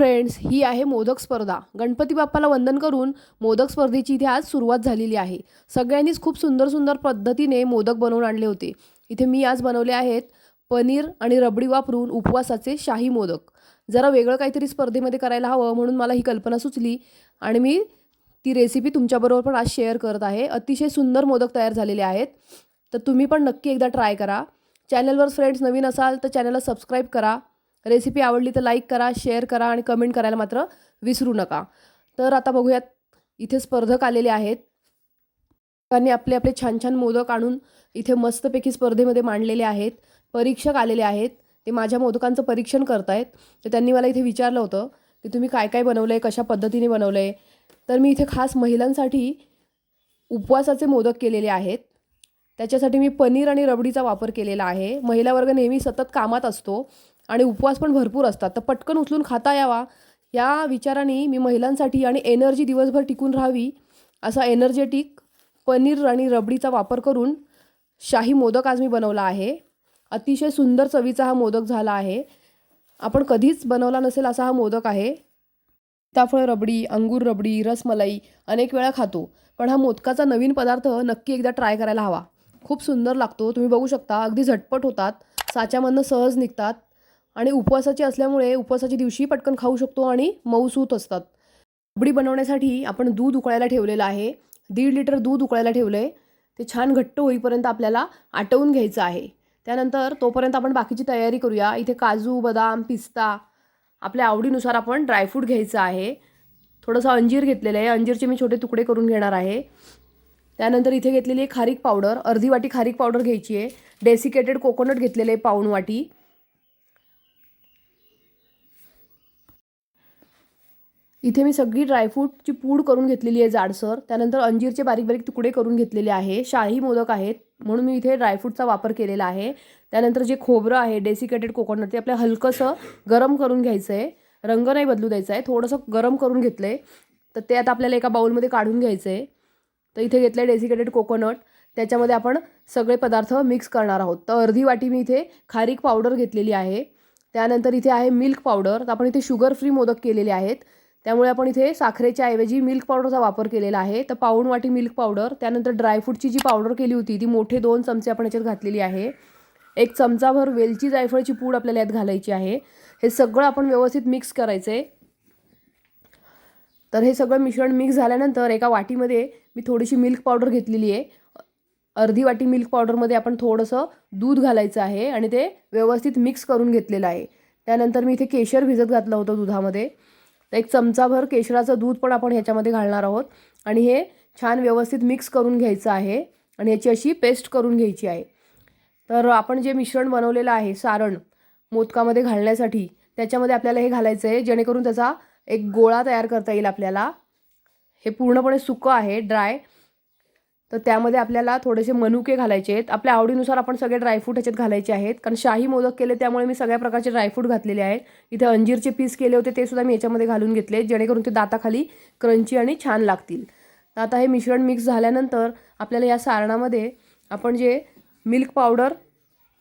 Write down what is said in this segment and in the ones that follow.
Friends ही आहे मोदक स्पर्धा. गणपती बाप्पाला वंदन करून मोदक स्पर्धेची इथे आज सुरुवात झालेली आहे. सगळ्यांनीच खूप सुंदर सुंदर पद्धतीने मोदक बनवून आणले होते. इथे मी आज बनवले आहेत पनीर आणि रबडी वापरून उपवासाचे शाही मोदक. जरा वेगळं काहीतरी स्पर्धेमध्ये करायला हवं म्हणून मला ही कल्पना सुचली आणि मी ती रेसिपी तुमच्याबरोबर पण आज शेअर करत आहे. अतिशय सुंदर मोदक तयार झालेले आहेत. तर तुम्ही पण नक्की एकदा ट्राय करा. चॅनलवर फ्रेंड्स नवीन असाल तर चॅनलला सबस्क्राईब करा. रेसिपी आवडली तर लाईक करा शेअर करा आणि कमेंट करायला मात्र विसरू नका. तर आता बघूयात इथे स्पर्धक आलेले आहेत. त्यांनी आपले आपले छान छान मोदक आणून इथे मस्तपैकी स्पर्धेमध्ये मांडलेले आहेत. परीक्षक आलेले आहेत. ते माझ्या मोदकांचं परीक्षण करतायत. तर त्यांनी मला इथे विचारलं होतं की तुम्ही काय काय बनवलं आहे कशा पद्धतीने बनवलं आहे तर मी इथे खास महिलांसाठी उपवासाचे मोदक केलेले आहेत. त्याच्यासाठी मी पनीर आणि रबडीचा वापर केलेला आहे. महिला वर्ग नेहमी सतत कामात असतो. आणि उपवास पण भरपूर असतात. तर पटकन उचलून खाता यावा. या विचाराने मी महिलांसाठी आणि एनर्जी दिवसभर टिकून राहावी असा एनर्जेटिक पनीर आणि रबडीचा वापर करून शाही मोदक आज मी बनवला आहे. अतिशय सुंदर चवीचा हा मोदक झाला आहे. आपण कधीच बनवला नसेल असा हा मोदक आहे. सीताफळ रबडी अंगूर रबडी रसमलाई अनेक वेळा खातो पण हा मोदकाचा नवीन पदार्थ नक्की एकदा ट्राय करायला हवा. खूप सुंदर लागतो. तुम्ही बघू शकता अगदी झटपट होतात. साच्यामधनं सहज निघतात. आणि उपवासाची असल्यामुळे उपवासाच्या दिवशी पटकन खाऊ शकतो आणि मऊसूत असतात. रबडी बनवण्यासाठी आपण दूध उकळायला ठेवलेलं आहे. दीड लिटर दूध उकळायला ठेवलं आहे ते छान घट्ट होईपर्यंत आपल्याला आटवून घ्यायचं आहे. त्यानंतर तोपर्यंत आपण बाकीची तयारी करूया. इथे काजू बदाम पिस्ता आपल्या आवडीनुसार आपण ड्रायफ्रूट घ्यायचं आहे. थोडंसं अंजीर घेतलेलं आहे. अंजीरचे मी छोटे तुकडे करून घेणार आहे. त्यानंतर इथे घेतलेली आहे खारीक पावडर. अर्धी वाटी खारीक पावडर घ्यायची आहे. डेसिकेटेड कोकोनट घेतलेले आहे पाऊण वाटी. इथे मी सगळी ड्रायफ्रूटची पूड करून घेतलेली आहे जाडसर. त्यानंतर अंजीरचे बारीक बारीक तुकडे करून घेतलेले आहे. शाही मोदक आहेत म्हणून मी इथे ड्रायफ्रूटचा वापर केलेला आहे. त्यानंतर जे खोबरं आहे डेसिकेटेड कोकोनट ते आपल्या हलकंसं गरम करून घ्यायचं आहे रंग नाही बदलू द्यायचा आहे थोडंसं गरम करून घेतलं आहे तर ते आता आपल्याला एका बाऊलमध्ये काढून घ्यायचं आहे तर इथे घेतलं आहे डेसिकेटेड कोकोनट. त्याच्यामध्ये आपण सगळे पदार्थ मिक्स करणार आहोत. तर अर्धी वाटी मी इथे खारीक पावडर घेतलेली आहे. त्यानंतर इथे आहे मिल्क पावडर. तर आपण इथे शुगर फ्री मोदक केलेले आहेत. त्यामुळे आपण इथे साखरेच्या ऐवजी मिल्क पावडरचा वापर केलेला आहे. तर पाऊण वाटी मिल्क पावडर त्यानंतर ड्रायफ्रूटची जी पावडर केली होती ती मोठे दोन चमचे आपण याच्यात घातलेली आहे. एक चमचाभर वेलची जायफळची पूड आपल्याला यात घालायची आहे. हे सगळं आपण व्यवस्थित मिक्स करायचं आहे तर हे सगळं मिश्रण मिक्स झाल्यानंतर एका वाटीमध्ये मी थोडीशी मिल्क पावडर घेतलेली आहे. अर्धी वाटी मिल्क पावडरमध्ये आपण थोडंसं दूध घालायचं आहे आणि ते व्यवस्थित मिक्स करून घेतलेलं आहे. त्यानंतर मी इथे केशर भिजत घातलं होतं दुधामध्ये. तर एक चमचाभर केशराचं दूध पण आपण ह्याच्यामध्ये घालणार आहोत. आणि हे छान व्यवस्थित मिक्स करून घ्यायचं आहे. आणि याची अशी पेस्ट करून घ्यायची आहे. तर आपण जे मिश्रण बनवलेलं आहे सारण मोदकामध्ये घालण्यासाठी त्याच्यामध्ये आपल्याला हे घालायचं आहे. जेणेकरून त्याचा एक गोळा तयार करता येईल आपल्याला. हे पूर्णपणे सुकं आहे ड्राय तर त्यामध्ये आपल्याला थोडेसे मनुके घालायचे आहेत. आपल्या आवडीनुसार आपण सगळे ड्रायफ्रूट ह्याच्यात घालायचे आहेत. कारण शाही मोदक केले त्यामुळे मी सगळ्या प्रकारचे ड्रायफ्रूट घातलेले आहेत. इथे अंजीरचे पीस केले होते ते सुद्धा मी याच्यामध्ये घालून घेतले जेणेकरून ते दाताखाली क्रंची आणि छान लागतील. तर आता हे मिश्रण मिक्स झाल्यानंतर आपल्याला या सारणामध्ये आपण जे मिल्क पावडर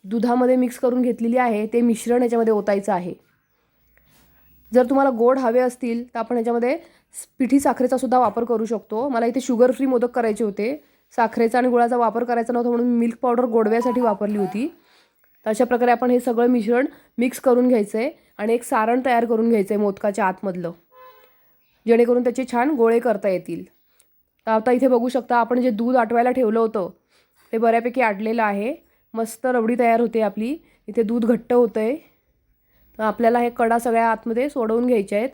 दुधामध्ये मिक्स करून घेतलेली आहे ते मिश्रण याच्यामध्ये ओतायचं आहे. जर तुम्हाला गोड हवे असतील तर आपण याच्यामध्ये पिठी साखरेचा सुद्धा वापर करू शकतो. मला इथे शुगर फ्री मोदक करायचे होते. साखरेचा आणि गुळाचा वापर करायचा नव्हता म्हणून मिल्क पावडर गोडव्यासाठी वापरली होती. तर अशा प्रकारे आपण हे सगळं मिश्रण मिक्स करून घ्यायचं आहे आणि एक सारण तयार करून घ्यायचं आहे मोदकाच्या आतमधलं. जेणेकरून त्याचे छान गोळे करता येतील. तर आता इथे बघू शकता आपण जे दूध आटवायला ठेवलं होतं ते बऱ्यापैकी आटलेलं आहे. मस्त रबडी तयार होते आपली. इथे दूध घट्ट होतं आहे तर आपल्याला हे कडा सगळ्या आतमध्ये सोडवून घ्यायच्या आहेत.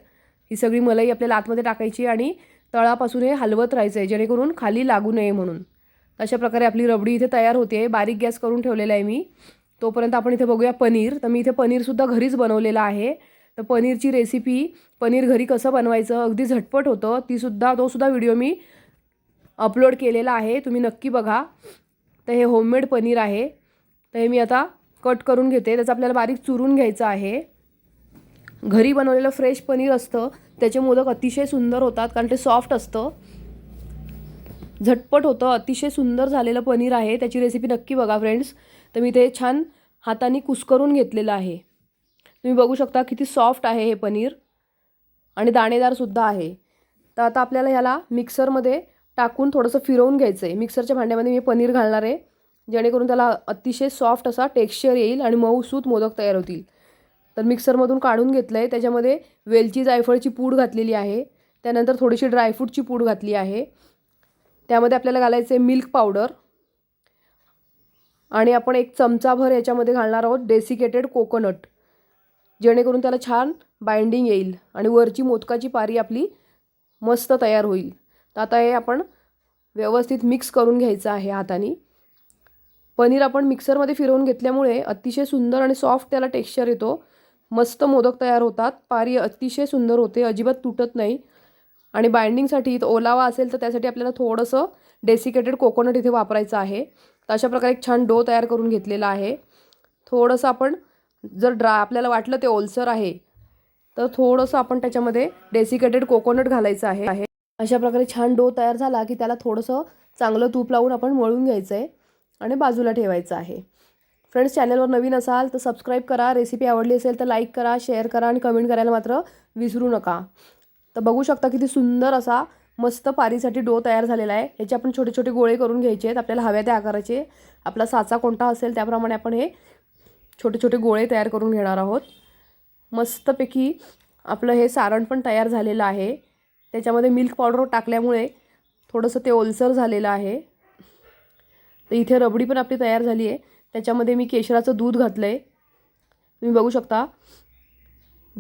ही सगळी मलाई आपल्याला आतमध्ये टाकायची आणि तळापासून हे हलवत राहायचं आहे जेणेकरून खाली लागू नये म्हणून. अशा प्रकारे आपली रबडी इथे तयार होते. बारीक गॅस करून ठेवलेला आहे मी. तोपर्यंत आपण इथे बघूया पनीर. तर मी इथे पनीरसुद्धा घरीच बनवलेलं आहे. तर पनीरची रेसिपी पनीर घरी कसं बनवायचं अगदी झटपट होतं. तीसुद्धा तोसुद्धा व्हिडिओ मी अपलोड केलेला आहे. तुम्ही नक्की बघा. तर हे होममेड पनीर आहे. तर हे मी आता कट करून घेते. त्याचं आपल्याला बारीक चुरून घ्यायचं आहे. घरी बनवलेलं फ्रेश पनीर असतं. त्याचे मोदक अतिशय सुंदर होतात कारण ते सॉफ्ट असतं. झटपट होतं अतिशय सुंदर झालेलं पनीर आहे. त्याची रेसिपी नक्की बघा फ्रेंड्स तर मी ते छान हाताने कुस्करून घेतलेलं आहे. तुम्ही बघू शकता किती सॉफ्ट आहे हे पनीर. आणि दाणेदारसुद्धा आहे. तर आता आपल्याला ह्याला मिक्सरमध्ये टाकून थोडंसं फिरवून घ्यायचं आहे मिक्सरच्या भांड्यामध्ये मी पनीर घालणार आहे. जेणेकरून त्याला अतिशय सॉफ्ट असा टेक्स्चर येईल आणि मऊसूत मोदक तयार होतील. तर मिक्सरमधून काढून घेतलं आहे त्याच्यामध्ये वेलची जायफळची पूड घातलेली आहे. त्यानंतर थोडीशी ड्रायफ्रूटची पूड घातली आहे. त्यामध्ये आपल्याला घालायचं आहे मिल्क पावडर. आणि आपण एक चमचाभर याच्यामध्ये घालणार आहोत डेसिकेटेड कोकोनट. जेणेकरून त्याला छान बाइंडिंग येईल आणि वरची मोदकाची पारी आपली मस्त तयार होईल. तर आता हे आपण व्यवस्थित मिक्स करून घ्यायचं आहे हाताने. पनीर आपण मिक्सरमध्ये फिरवून घेतल्यामुळे अतिशय सुंदर आणि सॉफ्ट त्याला टेक्स्चर येतो. मस्त मोदक तयार होतात. पारी अतिशय सुंदर होते. अजिबात तुटत नाही. आणि बाइंडिंगसाठी ओलावा असेल तर त्यासाठी आपल्याला थोडंसं डेसिकेटेड कोकोनट इथे वापरायचं आहे. तर अशा प्रकारे एक छान डो तयार करून घेतलेला आहे. थोडंसं आपण जर ड्रा आपल्याला वाटलं ते ओलसर आहे तर थोडंसं आपण त्याच्यामध्ये डेसिकेटेड कोकोनट घालायचं आहे. आहे. अशा प्रकारे छान डो तयार झाला की त्याला थोडंसं चांगलं तूप लावून आपण मळून घ्यायचं आहे आणि बाजूला ठेवायचं आहे. फ्रेंड्स चॅनलवर नवीन असाल तर सबस्क्राईब करा. रेसिपी आवडली असेल तर लाईक करा शेअर करा आणि कमेंट करायला मात्र विसरू नका. तर बघू शकता किती सुंदर असा मस्त पारीसाठी डो तयार झालेला आहे. ह्याचे आपण छोटे छोटे गोळे करून घ्यायचे आहेत. आपल्याला हव्या त्या आकाराचे. आपला साचा कोणता असेल त्याप्रमाणे आपण हे छोटे छोटे गोळे तयार करून घेणार आहोत. मस्तपैकी आपलं हे सारण पण तयार झालेलं आहे. त्याच्यामध्ये मिल्क पावडर टाकल्यामुळे थोडंसं ते ओलसर झालेलं आहे. तर इथे रबडी पण आपली तयार झाली आहे. त्याच्यामध्ये मी केशराचं दूध घातलं आहे तुम्ही बघू शकता.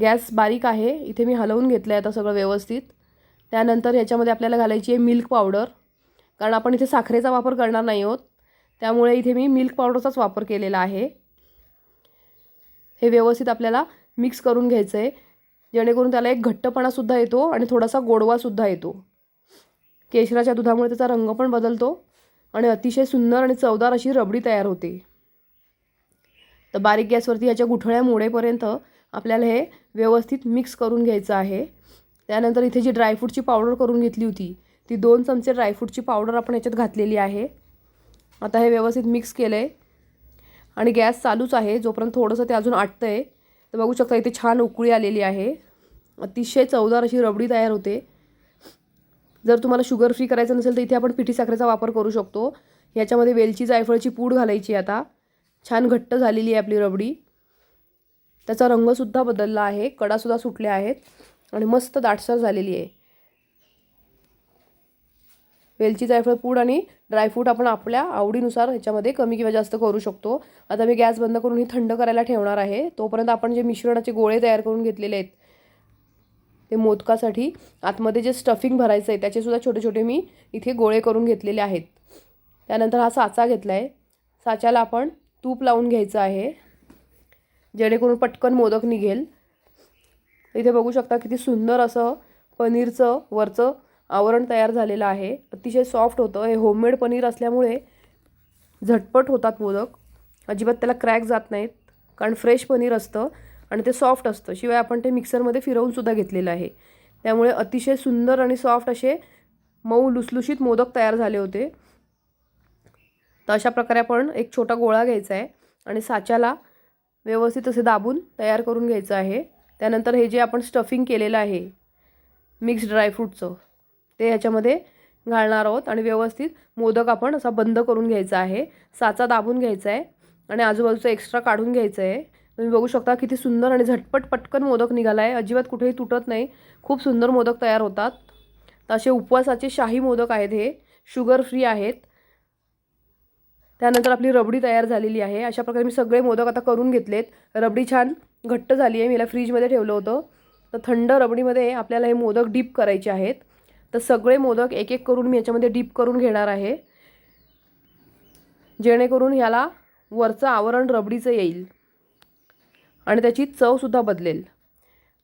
गॅस बारीक आहे. इथे मी हलवून घेतलं आहे आता सगळं व्यवस्थित. त्यानंतर ह्याच्यामध्ये आपल्याला घालायची आहे मिल्क पावडर. कारण आपण इथे साखरेचा वापर करणार नाही आहोत. त्यामुळे इथे मी मिल्क पावडरचाच वापर केलेला आहे. हे व्यवस्थित आपल्याला मिक्स करून घ्यायचं आहे जेणेकरून त्याला एक घट्टपणासुद्धा येतो आणि थोडासा गोडवासुद्धा येतो. केशराच्या दुधामुळे त्याचा रंग पण बदलतो आणि अतिशय सुंदर आणि चवदार अशी रबडी तयार होते. तर बारीक गॅसवरती ह्याच्या गुठळ्या मोडेपर्यंत आपल्याला हे व्यवस्थित मिक्स करून घ्यायचं आहे. त्यानंतर इथे जी ड्रायफ्रूटची पावडर करून घेतली होती ती दोन चमचे ड्रायफ्रूटची पावडर आपण याच्यात घातलेली आहे. आता हे व्यवस्थित मिक्स केलं आहे आणि गॅस चालूच आहे जोपर्यंत थोडंसं ते अजून आटतं आहे तर बघू शकता इथे छान उकळी आलेली आहे. अतिशय चवदार अशी रबडी तयार होते. जर तुम्हाला शुगर फ्री करायचं नसेल तर इथे आपण पिठी साखरेचा वापर करू शकतो. याच्यामध्ये वेलची जायफळची पूड घालायची आता. छान घट्ट झालेली आहे आपली रबडी. त्याचा रंगसुद्धा बदलला आहे. कडासुद्धा सुटल्या आहेत आणि मस्त दाटसर झालेली आहे. वेलची जायफळ पूड आणि ड्रायफ्रूट आपण आपल्या आवडीनुसार ह्याच्यामध्ये कमी किंवा जास्त करू शकतो. आता मी गॅस बंद करून ही थंड करायला ठेवणार आहे. तोपर्यंत आपण जे मिश्रणाचे गोळे तयार करून घेतलेले आहेत ते मोदकासाठी आतमध्ये जे स्टफिंग भरायचं आहे त्याचेसुद्धा छोटे छोटे मी इथे गोळे करून घेतलेले आहेत. त्यानंतर हा साचा घेतला आहे साच्याला आपण तूप लावून घ्यायचं आहे. जेणेकरून पटकन मोदक निघेल. इथे बघू शकता किती सुंदर असं पनीरचं वरचं आवरण तयार झालेलं आहे. अतिशय सॉफ्ट होतं. हे होममेड पनीर असल्यामुळे झटपट होतात मोदक. अजिबात त्याला क्रॅक जात नाहीत. कारण फ्रेश पनीर असतं आणि ते सॉफ्ट असतं. शिवाय आपण ते मिक्सरमध्ये फिरवूनसुद्धा घेतलेलं आहे. त्यामुळे अतिशय सुंदर आणि सॉफ्ट असे मऊ लुसलुशीत मोदक तयार झाले होते. तर अशा प्रकारे आपण एक छोटा गोळा घ्यायचा आहे आणि साच्याला व्यवस्थित असे दाबून तयार करून घ्यायचं आहे. त्यानंतर हे जे आपण स्टफिंग केलेलं आहे मिक्स ड्रायफ्रूटचं ते ह्याच्यामध्ये घालणार आहोत आणि व्यवस्थित मोदक आपण असा बंद करून घ्यायचा आहे. साचा दाबून घ्यायचा आहे आणि आजूबाजूचं एक्स्ट्रा काढून घ्यायचं आहे. तुम्ही बघू शकता किती सुंदर आणि झटपट पटकन मोदक निघाला आहे अजिबात कुठेही तुटत नाही. खूप सुंदर मोदक तयार होतात. तर असे उपवासाचे शाही मोदक आहेत हे. शुगर फ्री आहेत. त्यानंतर आपली रबडी तयार झालेली आहे. अशा प्रकारे मी सगळे मोदक आता करून घेतलेत. रबडी छान घट्ट झाली आहे. मी याला फ्रीजमध्ये ठेवलं होतं. तर थंड रबडीमध्ये आपल्याला हे मोदक डीप करायचे आहेत. तर सगळे मोदक एक एक करून मी याच्यामध्ये डीप करून घेणार आहे. जेणेकरून ह्याला वरचं आवरण रबडीचं येईल. आणि त्याची चवसुद्धा बदलेल.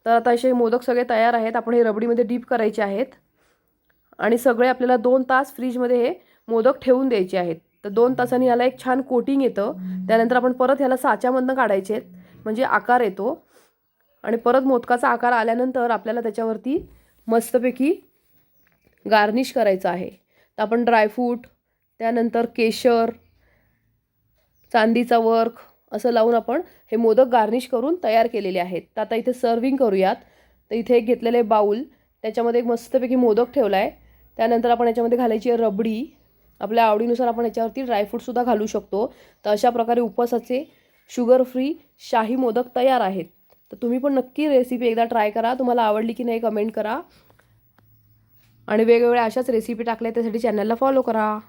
तर आता असे मोदक सगळे तयार आहेत. आपण हे रबडीमध्ये डीप करायचे आहेत. आणि सगळे आपल्याला दोन तास फ्रीजमध्ये हे मोदक ठेवून द्यायचे आहेत. तर दोन तासांनी ह्याला एक छान कोटिंग येतं. त्यानंतर आपण परत ह्याला साच्यामधनं काढायचे आहेत. म्हणजे आकार येतो. आणि परत मोदकाचा आकार आल्यानंतर आपल्याला त्याच्यावरती मस्तपैकी गार्निश करायचं आहे. तर आपण ड्रायफ्रूट त्यानंतर केशर चांदीचा वर्क असं लावून आपण हे मोदक गार्निश करून तयार केलेले आहेत. तर आता इथे सर्विंग करूयात. तर इथे एक घेतलेलं आहे बाऊल त्याच्यामध्ये एक मस्तपैकी मोदक ठेवला आहे त्यानंतर आपण याच्यामध्ये घालायची आहे रबडी. आपल्या आवडीनुसार आपण याच्यावरती ड्रायफ्रूटसुद्धा घालू शकतो. तर अशा प्रकारे उपवासाचे शुगर फ्री शाही मोदक तयार आहेत. तर तुम्ही पण नक्की रेसिपी एकदा ट्राय करा. तुम्हाला आवडली की नाही कमेंट करा. आणि वेगवेगळ्या अशाच रेसिपी टाकल्या त्यासाठी चॅनलला फॉलो करा.